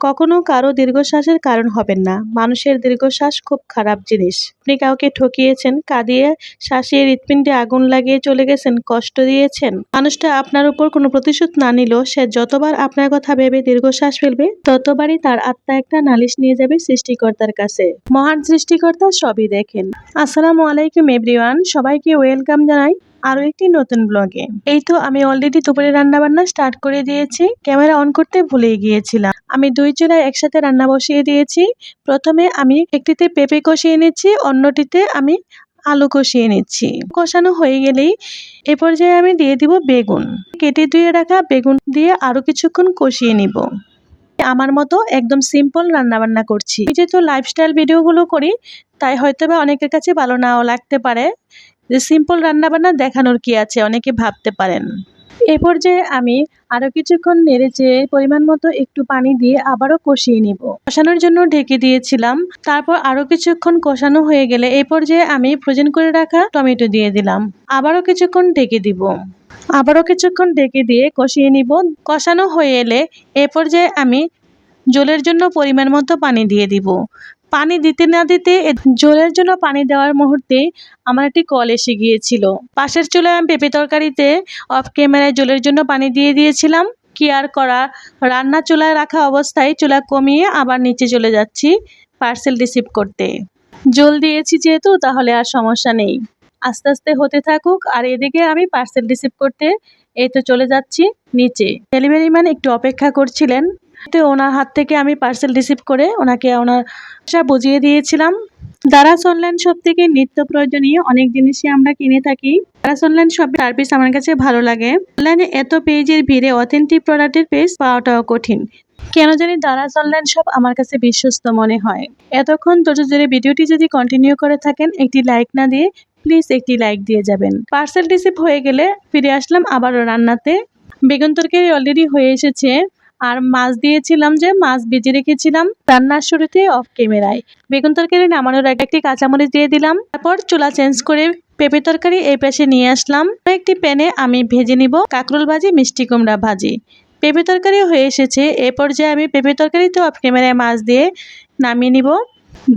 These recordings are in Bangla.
কখনো কারও দীর্ঘশ্বাসের কারণ হবেন না। মানুষের দীর্ঘশ্বাস খুব খারাপ জিনিস। আপনি কাউকে ঠকিয়েছেন, কাঁদিয়ে শ্বাসিয়ে হৃৎপিণ্ডে আগুন লাগিয়ে চলে গেছেন, কষ্ট দিয়েছেন। মানুষটা আপনার উপর কোনো প্রতিশোধ না নিলেও সে যতবার আপনার কথা ভেবে দীর্ঘশ্বাস ফেলবে, ততবারই তার আত্মা একটা নালিশ নিয়ে যাবে সৃষ্টিকর্তার কাছে। মহান সৃষ্টিকর্তা সবই দেখেন। আসসালামু আলাইকুম, এভরিওয়ান। সবাইকে ওয়েলকাম জানাই। আরও একটি নতুন ব্লগে এই তো আমি অলরেডি দুপুরে রান্না বান্না স্টার্ট করে দিয়েছি। ক্যামেরা অন করতে ভুলে গিয়েছিলাম। আমি দুই চুলায় একসাথে রান্না বসিয়ে দিয়েছি। প্রথমে আমি একটিতে পেঁপে কষিয়ে নিচ্ছি, অন্যটিতে আমি আলু কষিয়ে নিচ্ছি। কষানো হয়ে গেলেই এ পর্যায়ে আমি দিয়ে দিব বেগুন। কেটে ধুয়ে রাখা বেগুন দিয়ে আরও কিছুক্ষণ কষিয়ে নিব। আমার মতো একদম সিম্পল রান্নাবান্না করছি। যেহেতু লাইফস্টাইল ভিডিওগুলো করি, তাই হয়তো বা অনেকের কাছে ভালো নাও লাগতে পারে। যে সিম্পল রান্নাবান্না দেখানোর কি আছে? অনেকে ভাবতে পারেন। এ পর্যায়ে আমি আরও কিছুক্ষণ নেড়ে চেয়ে পরিমাণ মতো একটু পানি দিয়ে আবারও কষিয়ে নিব। কষানোর জন্য ঢেকে দিয়েছিলাম। তারপর আরও কিছুক্ষণ কষানো হয়ে গেলে এই পর্যায়ে আমি ফ্রোজেন করে রাখা টমেটো দিয়ে দিলাম। আবারও কিছুক্ষণ ঢেকে দিব। আবারও কিছুক্ষণ ঢেকে দিয়ে কষিয়ে নিব। কষানো হয়ে এলে এ পর্যায়ে আমি জলের জন্য পরিমাণ মতো পানি দিয়ে দিব। পানি দিতে না দিতে জলের জন্য পানি দেওয়ার মুহূর্তে আমার একটি কল এসে গিয়েছিল। পাশের চুলায় আমি পেঁপে তরকারিতে অফ ক্যামেরায় জলের জন্য পানি দিয়ে দিয়েছিলাম। কি আর করা, রান্না চুলায় রাখা অবস্থায় চুলা কমিয়ে আবার নিচে চলে যাচ্ছি পার্সেল রিসিভ করতে। জল দিয়েছি যেহেতু, তাহলে আর সমস্যা নেই। আস্তে আস্তে হতে থাকুক, আর এদিকে আমি পার্সেল রিসিভ করতে, এই তো চলে যাচ্ছি নিচে। ডেলিভারি ম্যান একটু অপেক্ষা করছিলেন। তো ওনার হাত থেকে আমি পার্সেল রিসিভ করে ওনাকে ওনার সব বুঝিয়ে দিয়েছিলাম। দারাজ অনলাইন শপ থেকে নিত্য প্রয়োজনীয় অনেক জিনিসই আমরা কিনে থাকি। দারাজ অনলাইন শপের সার্ভিস আমার কাছে ভালো লাগে। অনলাইনে এত পেজের ভিড়ে অথেন্টিক প্রোডাক্টের পেজ পাওয়াটাও কঠিন। কেন জানি দারাজ অনলাইন শপ আমার কাছে বিশ্বস্ত মনে হয়। এতক্ষণ ধৈর্য ধরে ভিডিওটি যদি কন্টিনিউ করে থাকেন, একটি লাইক না দিয়ে প্লিজ একটি লাইক দিয়ে যাবেন। পার্সেল রিসিভ হয়ে গেলে ফিরে আসলাম আবারও রান্নাতে। বেগুন তরকারি অলরেডি হয়ে এসেছে। আর মাছ দিয়েছিলাম যে মাছ ভেজে রেখেছিলাম রান্নার শুরুতে অফ ক্যামেরায় বেগুন তরকারি নামানোর আগে একটি কাঁচামরিচ দিয়ে দিলাম। তারপর চুলা চেঞ্জ করে পেঁপে তরকারি এই পাশে নিয়ে আসলাম। একটি প্যানে আমি ভেজে নিব কাঁকরোল ভাজি, মিষ্টি কুমড়া ভাজি। পেঁপে তরকারি হয়ে এসেছে। এ পর্যায়ে আমি পেঁপে তরকারিতেও অফ ক্যামেরায় মাছ দিয়ে নামিয়ে নিব।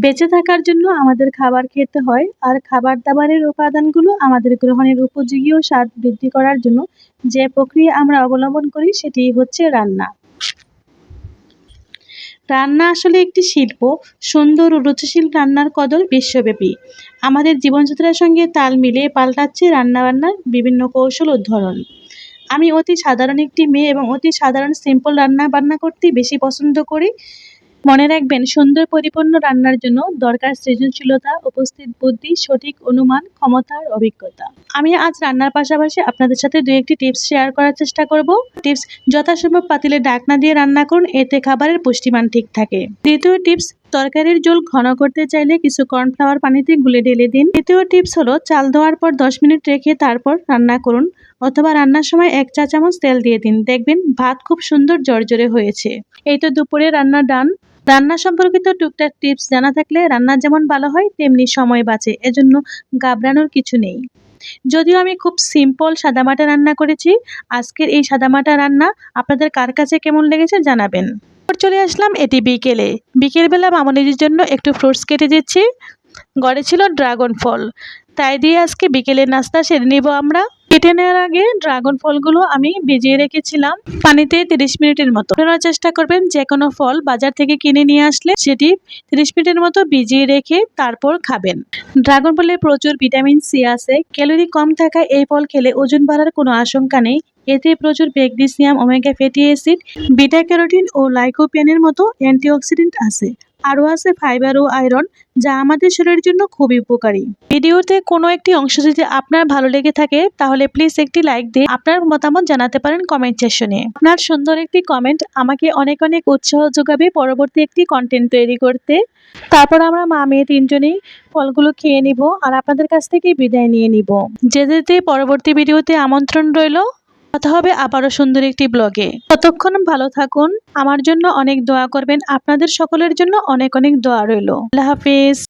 বেঁচে থাকার জন্য আমাদের খাবার খেতে হয় আর খাবার দাবারের উপাদানগুলো আমাদের গ্রহণের উপযোগী ও স্বাদ বৃদ্ধি করার জন্য যে প্রক্রিয়া আমরা অবলম্বন করি সেটি হচ্ছে রান্না। রান্না আসলে একটি শিল্প। সুন্দর ও রুচিশীল রান্নার কদর বিশ্বব্যাপী। আমাদের জীবনযাত্রার সঙ্গে তাল মিলিয়ে পাল্টাচ্ছে রান্নাবান্নার বিভিন্ন কৌশল ও ধরন। আমি অতি সাধারণ একটি মেয়ে এবং অতি সাধারণ সিম্পল রান্না বান্না করতেই বেশি পছন্দ করি। মনে রাখবেন, সুন্দর পরিপূর্ণ রান্নার জন্য দরকার সৃজনশীলতা, উপস্থিত বুদ্ধি, সঠিক অনুমান ক্ষমতার অভিজ্ঞতা। আমি আজ রান্নার পাশাপাশি আপনাদের সাথে দু একটি টিপস শেয়ার করার চেষ্টা করব। টিপস, যথাসম্ভব পাতিলে ডাকনা দিয়ে রান্না করুন, এতে খাবারের পুষ্টিমান ঠিক থাকে। দ্বিতীয় টিপস, তরকারির জল ঘন করতে চাইলে কিছু কর্নফ্লাওয়ার পানিতে গুলে ঢেলে দিন। তৃতীয় টিপস হলো, চাল ধোয়ার পর দশ মিনিট রেখে তারপর রান্না করুন। অথবা রান্নার সময় এক চা চামচ তেল দিয়ে দিন। দেখবেন ভাত খুব সুন্দর জর্জরে হয়েছে। এই তো দুপুরে রান্না ডান। রান্না সম্পর্কিত টুকটাক টিপস জানা থাকলে রান্না যেমন ভালো হয়, তেমনি সময় বাঁচে। এজন্য ঘাবড়ানোর কিছু নেই। যদিও আমি খুব সিম্পল সাদামাটা রান্না করেছি, আজকের এই সাদামাটা রান্না আপনাদের কার কাছে কেমন লেগেছে জানাবেন। চলে আসলাম এটি বিকেলে। বিকেলবেলা মামনির জন্য একটু ফ্রুটস কেটে দিচ্ছি। গড়ে ছিল ড্রাগন ফল। তাই দিয়ে আজকে বিকেলের নাস্তা সেরে নিব আমরা। কেটে নেওয়ার আগে ড্রাগন ফলগুলো আমি ভিজিয়ে রেখেছিলাম পানিতে তিরিশ মিনিটের মতো। ফেরানোর চেষ্টা করবেন যে কোনো ফল বাজার থেকে কিনে নিয়ে আসলে সেটি তিরিশ মিনিটের মতো ভিজিয়ে রেখে তারপর খাবেন। ড্রাগন ফলে প্রচুর ভিটামিন সি আছে। ক্যালোরি কম থাকায় এই ফল খেলে ওজন বাড়ার কোনো আশঙ্কা নেই। এতে প্রচুর magnesium, omega fatty acid, beta carotene ও লাইকোপেনের মতো অ্যান্টিঅক্সিডেন্ট আছে। আরও আছে ফাইবার ও আয়রন, যা আমাদের শরীরের জন্য খুবই উপকারী। ভিডিওতে কোনো একটি অংশ যদি আপনার ভালো লেগে থাকে, তাহলে প্লিজ একটি লাইক দিয়ে আপনার মতামত জানাতে পারেন কমেন্ট সেকশনে আপনার সুন্দর একটি কমেন্ট আমাকে অনেক অনেক উৎসাহ যোগাবে পরবর্তী একটি কন্টেন্ট তৈরি করতে। তারপর আমরা মা মেয়ে তিনজনেই ফলগুলো খেয়ে নিব আর আপনাদের কাছ থেকে বিদায় নিয়ে নিব। যে যেতে পরবর্তী ভিডিওতে আমন্ত্রণ রইল কথা হবে আবারও সুন্দর একটি ব্লগে। ততক্ষণ ভালো থাকুন। আমার জন্য অনেক দোয়া করবেন। আপনাদের সকলের জন্য অনেক অনেক দোয়া রইল। আল্লাহ হাফিজ।